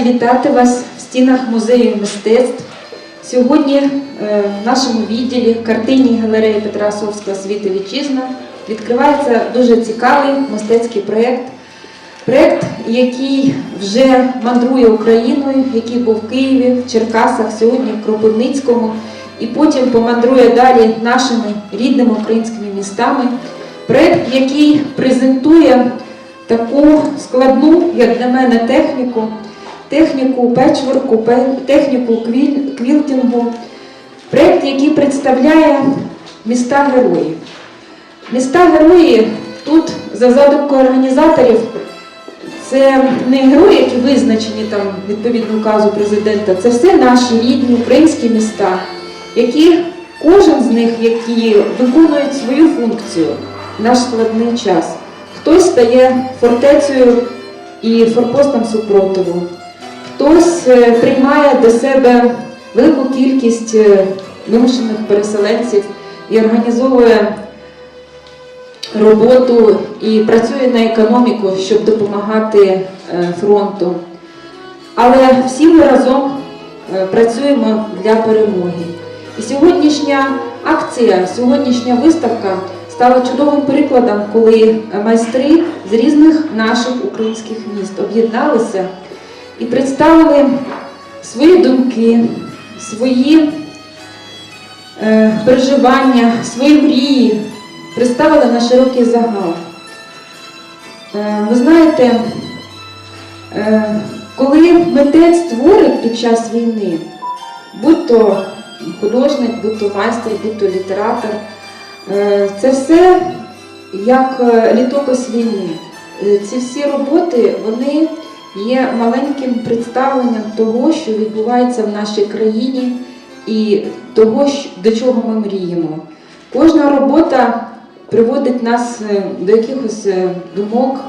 раді вітати вас в стінах музею мистецтв. Сьогодні е, в нашому відділі картинній галереї Петра Осовського «Світ і вітчизна відкривається дуже цікавий мистецький проєкт. Проєкт, який вже мандрує Україною, який був в Києві, в Черкасах, сьогодні в Кропивницькому, і потім помандрує далі нашими рідними українськими містами. Проєкт, який презентує таку складну, як для мене, техніку, техніку печворку, техніку квіл- квілтингу. Проєкт, який представляє міста героїв. Міста герої тут за задумкою організаторів це не герої, які визначені там відповідно указу президента, це все наші рідні українські міста, які кожен з них, які виконують свою функцію в наш складний час. Хтось стає фортецею і форпостом супротиву, хтось е, приймає до себе велику кількість е, вимушених переселенців і організовує роботу і працює на економіку, щоб допомагати е, фронту. Але всі ми разом працюємо для перемоги. І сьогоднішня акція, сьогоднішня виставка стала чудовим прикладом, коли майстри з різних наших українських міст об'єдналися і представили свої думки, свої е, переживання, свої мрії, представили на широкий загал. Е, Ви знаєте, е, коли митець творить під час війни, будь то художник, будь то майстер, будь то літератор, е, це все як е, літопис війни. Е, Ці всі роботи вони є маленьким представленням того, що відбувається в нашій країні, і того, до чого ми мріємо. Кожна робота приводить нас е, до якихось е, думок,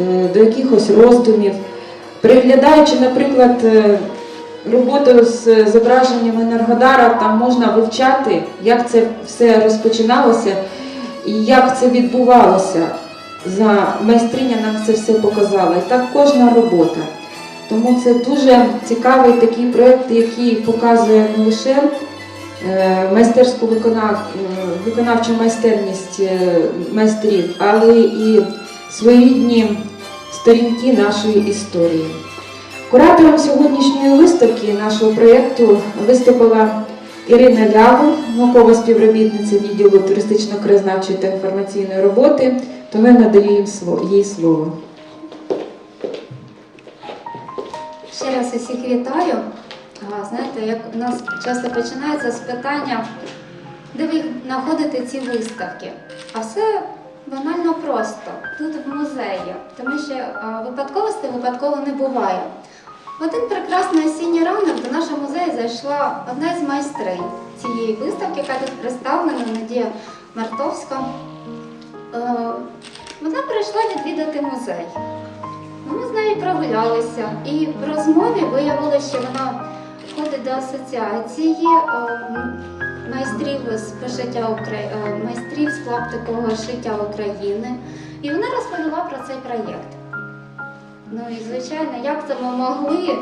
е, до якихось роздумів. Переглядаючи, наприклад, роботу з зображенням Енергодара, там можна вивчати, як це все розпочиналося і як це відбувалося. За майстриня нам це все показала. І так кожна робота. Тому це дуже цікавий такий проєкт, який показує не лише е, майстерську виконав, е, виконавчу майстерність е, майстрів, але і своєрідні сторінки нашої історії. Куратором сьогоднішньої виставки нашого проєкту виступила Ірина Лягу, наукова співробітниця відділу туристично-краєзнавчої та інформаційної роботи, тому я надаю їй слово. Ще раз усіх вітаю. Знаєте, як у нас часто починається з питання, де ви знаходите ці виставки. А все банально просто, тут в музеї, тому що випадковостей випадково не буває. В один прекрасний осінній ранок до нашого музею зайшла одна із майстринь цієї виставки, яка тут представлена Надія Мартовська. Е, Вона прийшла відвідати музей. Ми з нею прогулялися, і в розмові виявилося, що вона входить до асоціації е, майстрів з пошиття е, майстрів з клаптикового шиття України. І вона розповіла про цей проєкт. Ну і звичайно, як це ми могли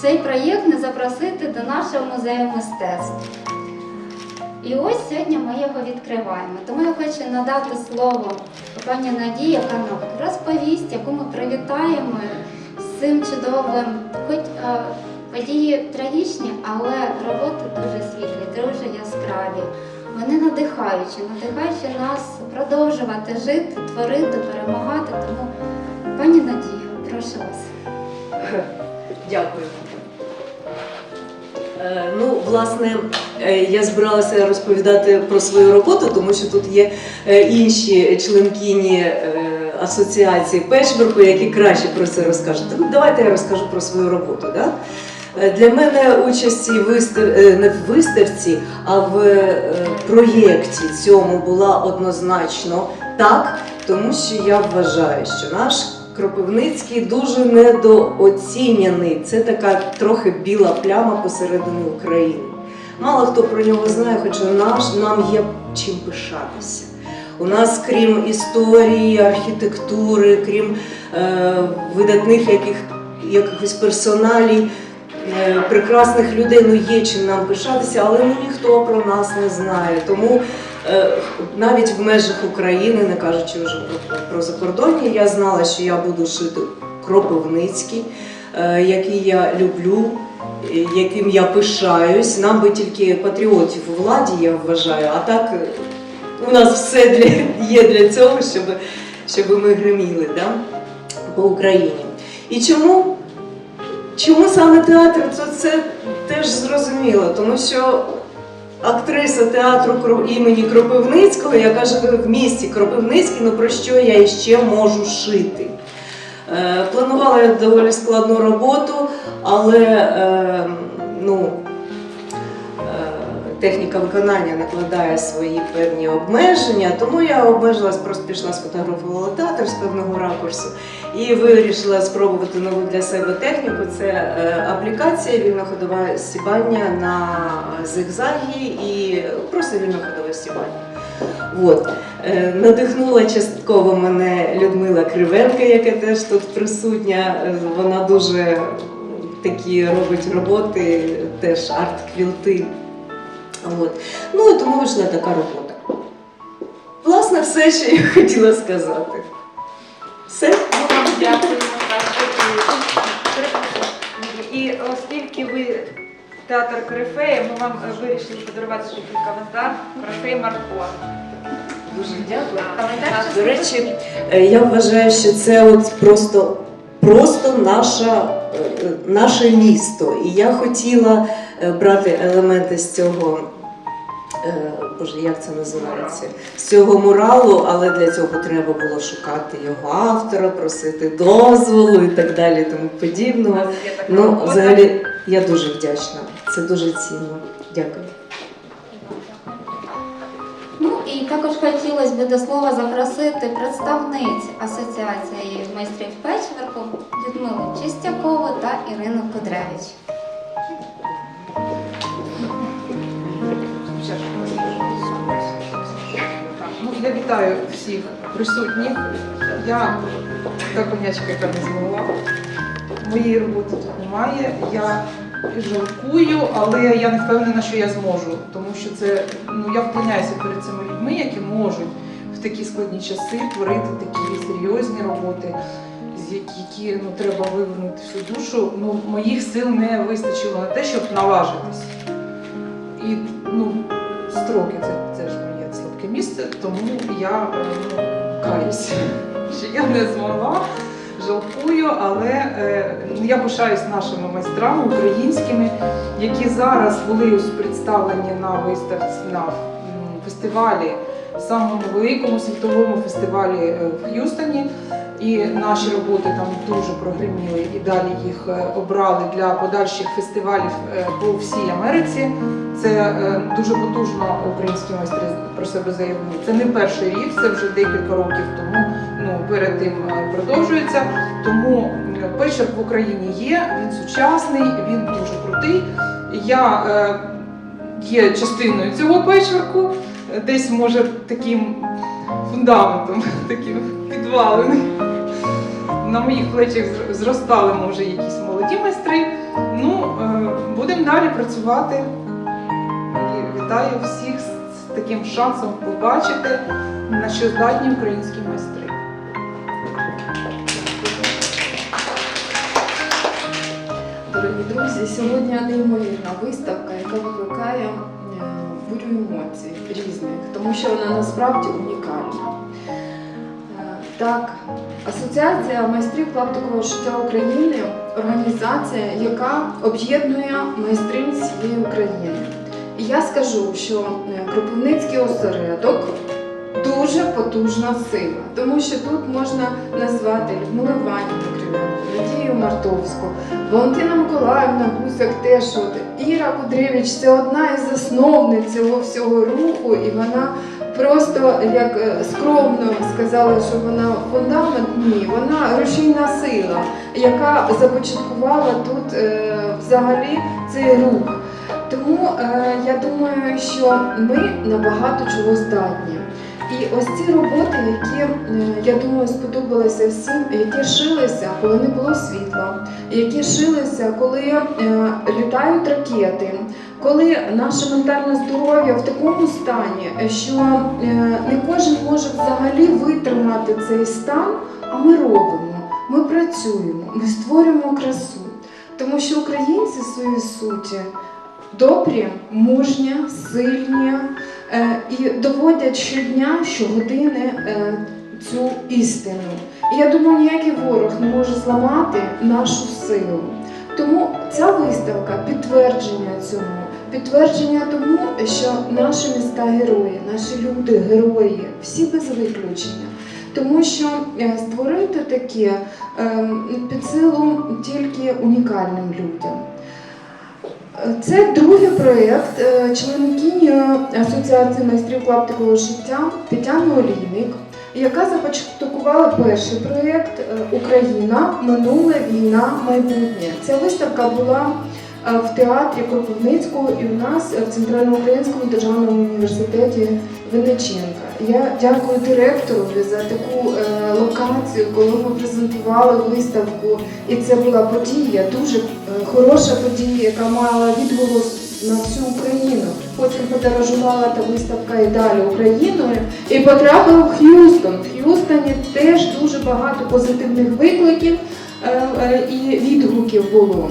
цей проєкт не запросити до нашого музею мистецтв? І ось сьогодні ми його відкриваємо. Тому я хочу надати слово пані Надії, яка нам розповість, яку ми привітаємо з цим чудовим, хоч е, події трагічні, але роботи дуже світлі, дуже яскраві. Вони надихаючі, надихаючи нас продовжувати жити, творити, перемагати. Тому, пані Надія, прошу вас. Дякую. Е, Ну, власне, е, я збиралася розповідати про свою роботу, тому що тут є е, інші членкині асоціації печверку, які краще про це розкажуть. Ну, давайте я розкажу про свою роботу. Да? Для мене участь не в виставці, а в проєкті цьому була однозначно так, тому що я вважаю, що наш Кропивницький дуже недооцінений. Це така трохи біла пляма посередині України. Мало хто про нього знає, хоча наш нам є чим пишатися. У нас, крім історії, архітектури, крім е, видатних яких якихось персоналій, прекрасних людей. Ну є чим нам пишатися, але ну ніхто про нас не знає. Тому е, навіть в межах України, не кажучи вже про, закордонні, я знала, що я буду шити Кропивницький, е, який я люблю. е, Яким я пишаюсь, нам би тільки патріотів у владі, я вважаю. А так е, у нас все для, є для цього, щоб, щоб ми гриміли да? по Україні. І чому, чому саме театр? Це, це теж зрозуміло, тому що актриса театру імені Кропивницького, яка живе в місті Кропивницький, ну про що я іще можу шити? Е, Планувала я доволі складну роботу, але е, ну, техніка виконання накладає свої певні обмеження, тому я обмежилась, просто пішла сфотографувала театр з певного ракурсу і вирішила спробувати нову для себе техніку. Це е, аплікація вільноходове стібання на зигзагі і просто вільноходове стібання. От. Е, Надихнула частково мене Людмила Кривенка, яка теж тут присутня. Е, Вона дуже такі робить роботи, теж арт-квілти. От. Ну і тому вийшла така робота. Власне, все, що я хотіла сказати. Все? Дякуємо. І оскільки ви театр Корифея, ми вам е, вирішили подарувати такий календар Корифей Марко. Дуже дякую. До речі, я вважаю, що це от просто, просто наша, е, наше місто. І я хотіла е, брати елементи з цього. е, Боже, як це називається? З цього муралу, але для цього треба було шукати його автора, просити дозволу і так далі, тому подібного. Ну, взагалі, я дуже вдячна. Це дуже цінно. Дякую. І також хотілося б до слова запросити представниць Асоціації майстрів печверку Людмилу Чистякову та Ірину Кудревич. Ну, я вітаю всіх присутніх. Я та конячка, не змогла. Моєї роботи тут немає. Я жалкую, але я не впевнена, що я зможу. Тому що це ну я вклоняюся перед цими людьми, які можуть в такі складні часи творити такі серйозні роботи, з які ну треба вивернути всю душу. Ну моїх сил не вистачило на те, щоб наважитись. І ну, строки це, це ж моє слабке місце, тому я е, ну, каюся, що я не змогла, жалкую, але е, я пишаюсь нашими майстрами українськими, які зараз були представлені на виставці на фестивалі, самому великому світовому фестивалі е, в Х'юстоні. І наші роботи там дуже прогреміли, і далі їх е, обрали для подальших фестивалів е, по всій Америці. Це е, дуже потужно українські майстри про себе заявили. Це не перший рік, це вже декілька років тому. Ну перед тим продовжується. Тому печерк в Україні є. Він сучасний, він дуже крутий. Я е, є частиною цього печверку, е, десь може таким фундаментом, таким підваленим. На моїх плечах зр- зростали може якісь молоді майстри. Ну, е, будемо далі працювати. І вітаю всіх з таким шансом побачити, на що здатні українські майстри. Дорогі друзі, сьогодні неймовірна виставка, яка викликає е, бурю емоцій різних, тому що вона насправді унікальна. Так, Асоціація майстрів клаптикового шиття України організація, яка об'єднує майстринь всієї України. І я скажу, що е, Кропивницький осередок дуже потужна сила, тому що тут можна назвати Людмилу Іванівну Кривенко, Надію Мартовську, Валентина Миколаївна Гусак теж от Іра Кудревич це одна із засновниць цього всього руху, і вона просто як е, скромно сказала, що вона фундамент. Ні, вона рушійна сила, яка започаткувала тут е, взагалі цей рух. Тому е, я думаю, що ми набагато чого здатні. І ось ці роботи, які я думаю сподобалися всім, які шилися, коли не було світла, які шилися, коли літають ракети, коли наше ментальне здоров'я в такому стані, що е, не кожен може взагалі витримати цей стан, а ми робимо, ми працюємо, ми створюємо красу. Тому що українці в своїй суті добрі, мужні, сильні е, і доводять щодня, щогодини е, цю істину. І я думаю, ніякий ворог не може зламати нашу силу. Тому ця виставка підтвердження цьому, підтвердження тому, що наші міста герої, наші люди герої, всі без виключення. Тому що е, створити таке е, під силу тільки унікальним людям. Це другий проєкт е, членкині Асоціації майстрів клаптикового життя Тетяни Олійник, яка започаткувала перший проєкт Україна, минуле, війна, майбутнє. Ця виставка була в театрі Кропивницького і у нас в Центральноукраїнському державному університеті Винниченка. Я дякую директорові за таку е, локацію, коли ми презентували виставку. І це була подія, дуже е, хороша подія, яка мала відголос на всю Україну. Потім подорожувала та виставка і далі Україною і потрапила в Х'юстон. В Х'юстоні теж дуже багато позитивних викликів е, е, і відгуків було.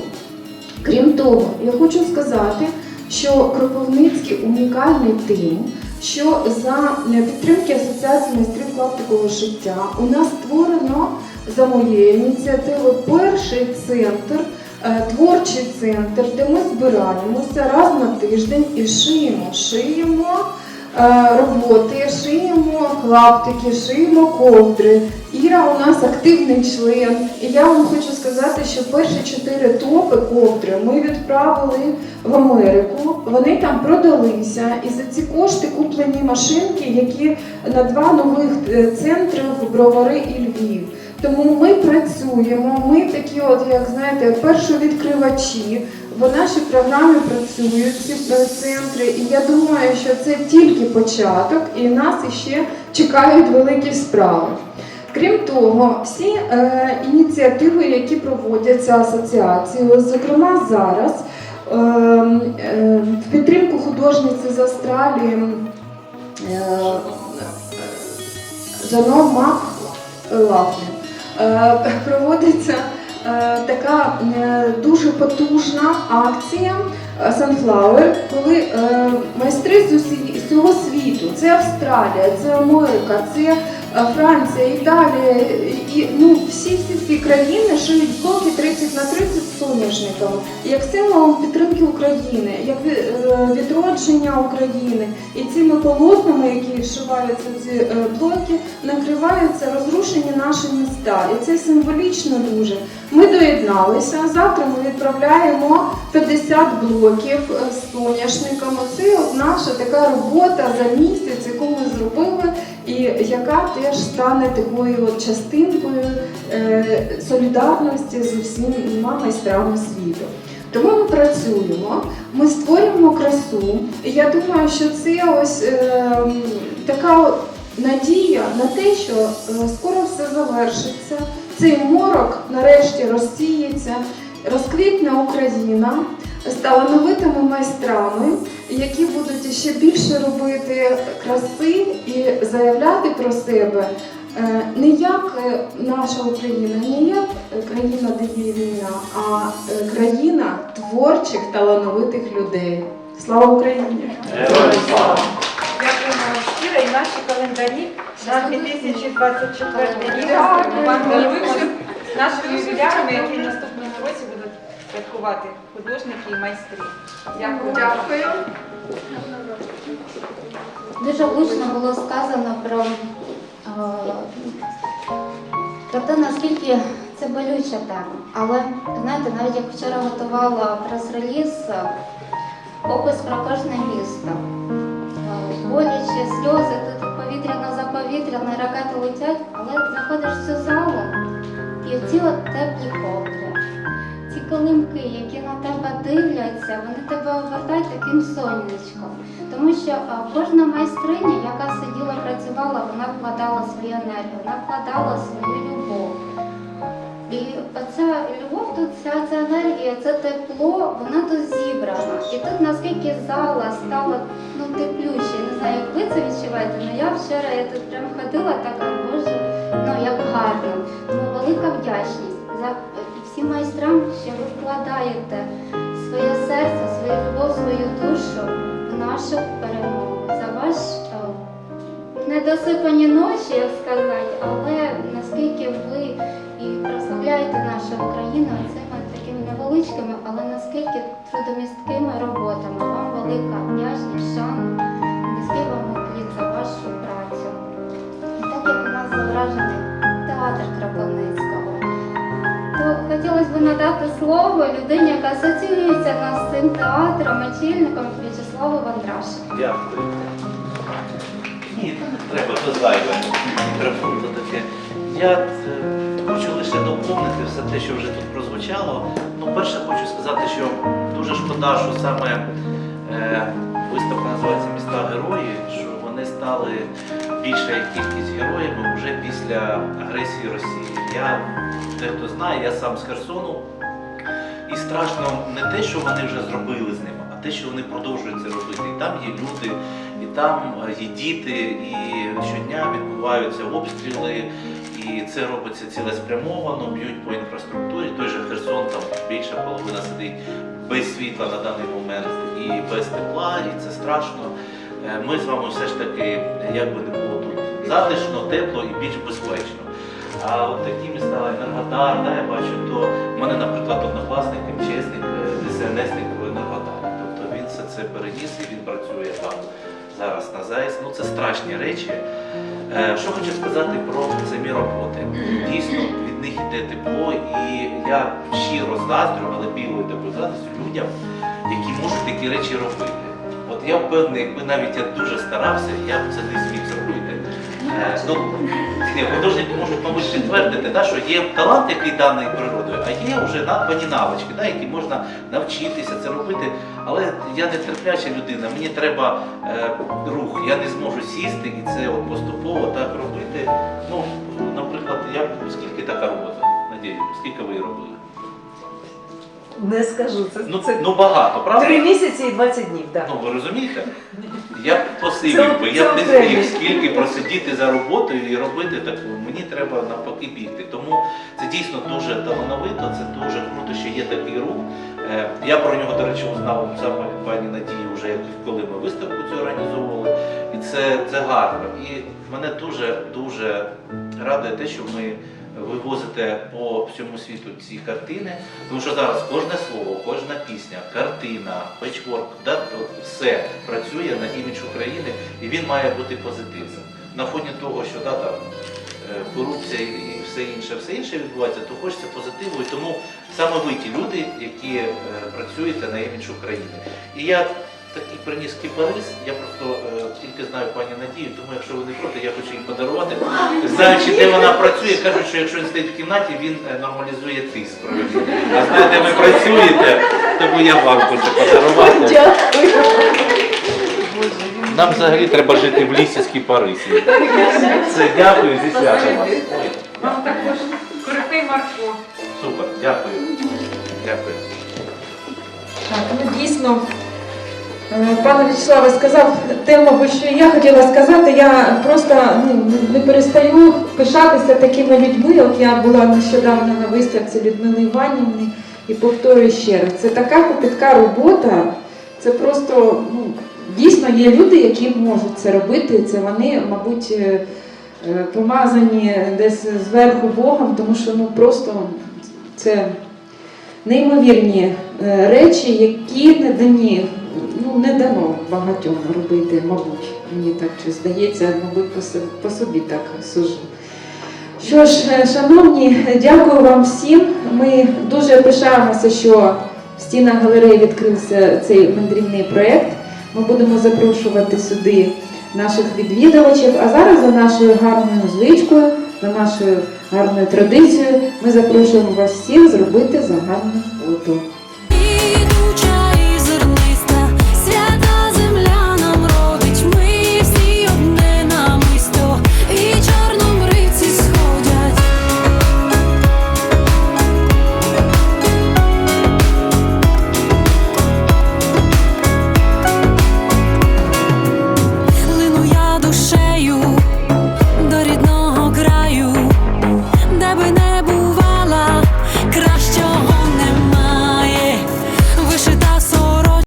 Крім того, я хочу сказати, що Кропивницький унікальний тим, що за підтримки Асоціації майстрів клаптикового життя у нас створено за моєю ініціативою перший центр, е, творчий центр, де ми збираємося раз на тиждень і шиємо. Шиємо е, роботи, шиємо клаптики, шиємо ковдри. Іра у нас активний член. І я вам хочу сказати, що перші чотири топи ковдри ми відправили в Америку. Вони там продалися, і за ці кошти куплені машинки, які на два нових е, центри в Бровари і Львів. Тому ми працюємо. Ми такі, от як знаєте, першовідкривачі. В нашій програмі працюють ці центри, і я думаю, що це тільки початок, і нас іще чекають великі справи. Крім того, всі е, ініціативи, які проводяться асоціацією, зокрема зараз, е, е, в підтримку художниці з Австралії е, Жанон Мак Лафлін, е, проводиться така е, дуже потужна акція е, Sunflower, коли е, майстри з з світу, це Австралія, це Америка, це е, Франція, Італія і ну, всі всі країни шиють блоки 30 на 30 з соняшниками, як символом підтримки України, як е, відродження України. І цими полотнами, які вшиваються ці е, блоки, накриваються розрушені наші міста. І це символічно дуже. Ми доєдналися. Завтра ми відправляємо 50 блоків е, з соняшниками. Це наша така робота за місяць, яку ми зробили, яка теж стане такою частинкою е, солідарності з усіма майстрами світу. Тому ми працюємо, ми створюємо красу. І я думаю, що це ось е, така надія на те, що е, скоро все завершиться. Цей морок нарешті розсіється, розквітне Україна з талановитими майстрами, які будуть ще більше робити краси і заявляти про себе е, не як наша Україна, не як країна, де є війна, а е, країна творчих талановитих людей. Слава Україні! Дякуємо вам щиро і наші календарі на 2024 рік. Ми вам даруємо з святкувати художники і майстри. Дякую. Дякую. Дуже влучно було сказано про, е, про те, наскільки це болюча тема. Але знаєте, навіть як вчора готувала прес-реліз, е, опис про кожне місто. Е, Болячі сльози, тут повітряно за повітряно, ракети летять, але заходиш в цю залу і ці от теплі ковдри, килимки, які на тебе дивляться, вони тебе обертають таким сонечком. Тому що кожна майстриня, яка сиділа, працювала, вона вкладала свою енергію, вона вкладала свою любов. І оця любов тут, ця, ця енергія, це тепло, вона тут зібрана. І тут наскільки зала стала ну, теплюще, не знаю, як ви це відчуваєте, але я вчора я тут прям ходила така, боже, ну як гарно. Тому велика вдячність за всім майстрам, що ви вкладаєте своє серце, свою любов, свою душу в нашу перемогу. За ваш недосипані ночі, як сказати, але наскільки ви і прославляєте нашу Україну цими такими невеличкими, але наскільки трудомісткими роботами. Вам велика вдячність, шана, хотілося б надати слово людині, яка асоціюється нас з цим театром, очільником В'ячеславу Вандрашину. Дякую. Ні, треба то зайве. Мікрофон. Я е, хочу лише доповнити все те, що вже тут прозвучало. Ну, перше хочу сказати, що дуже шкода, що саме е, виставка називається Міста Герої, що вони стали більша кількість героями вже після агресії Росії. Я дехто знає, я сам з Херсону. І страшно не те, що вони вже зробили з ними, а те, що вони продовжують це робити. І там є люди, і там є діти, і щодня відбуваються обстріли, і це робиться цілеспрямовано, б'ють по інфраструктурі. Той же Херсон, там більша половина сидить без світла на даний момент і без тепла, і це страшно. Е, Ми з вами все ж таки, як би не було тут затишно, тепло і більш безпечно. А от такі міста Енергодар, да, я бачу, то в мене, наприклад, однокласник, МЧСник, е, ДСНСник в Енергодарі. Тобто він все це переніс і він працює там зараз на ЗАЕС. Ну це страшні речі. Е, Що хочу сказати про самі роботи. Дійсно, від них йде тепло, і я щиро заздрю, але білою такою людям, які можуть такі речі робити. От я впевнений, якби навіть я дуже старався, я б це не зміг зробити. Е, Ну, ні, художники можуть, мабуть, підтвердити, да, що є талант, який даний природою, а є вже надбані навички, да, які можна навчитися це робити. Але я не терпляча людина, мені треба е, рух. Я не зможу сісти і це от поступово так робити. Ну, наприклад, я скільки така робота? Надію, скільки ви її робили? Не скажу, це, Ну, це ну багато, правда? три місяці і 20 днів. Да. Ну ви розумієте? Я б посивів би, я б не зміг скільки просидіти за роботою і робити таку. Мені треба навпаки бігти. Тому це дійсно дуже талановито, це дуже круто, що є такий рух. Е, Я про нього, до речі, узнав саме від пані Надії, вже коли ми виставку цю організовували. І це, це гарно. І мене дуже дуже радує те, що ми вивозите по всьому світу ці картини, тому що зараз кожне слово, кожна пісня, картина, печворк, да, все працює на імідж України, і він має бути позитивним. На фоні того, що да, там, е, корупція і все інше, все інше відбувається, то хочеться позитиву. І тому саме ви ті люди, які е, працюєте на імідж України. І я такий приніс кіпарис, я просто е, тільки знаю пані Надію, тому якщо ви не проти, я хочу їй подарувати. Знаючи, де вона працює, кажуть, що якщо він стоїть в кімнаті, він е, нормалізує тиск. А знаю, де ви працюєте, тому я вам хочу подарувати. Нам взагалі треба жити в лісі з кіпарисів. Це дякую зі святом вас. Вам також корифей Марко. Супер, дякую. Дякую. Так, ну дійсно, пане Вячеславе сказав те, мабуть, що я хотіла сказати. Я просто ну, не перестаю пишатися такими людьми. От я була нещодавно на виставці Людмили Іванівни і повторюю ще раз, це така копітка робота, це просто ну, дійсно є люди, які можуть це робити. Це вони, мабуть, е, е, помазані десь зверху Богом, тому що ну просто це неймовірні е, речі, які не дані, ну не дано багатьом робити, мабуть. Мені так щось здається, мабуть, по по собі так сужу. Що ж, е, шановні, дякую вам всім. Ми дуже пишаємося, що в стінах галереї відкрився цей мандрівний проєкт. Ми будемо запрошувати сюди наших відвідувачів. А зараз за нашою гарною звичкою, за нашою гарною традицією, ми запрошуємо вас всіх зробити загальне фото.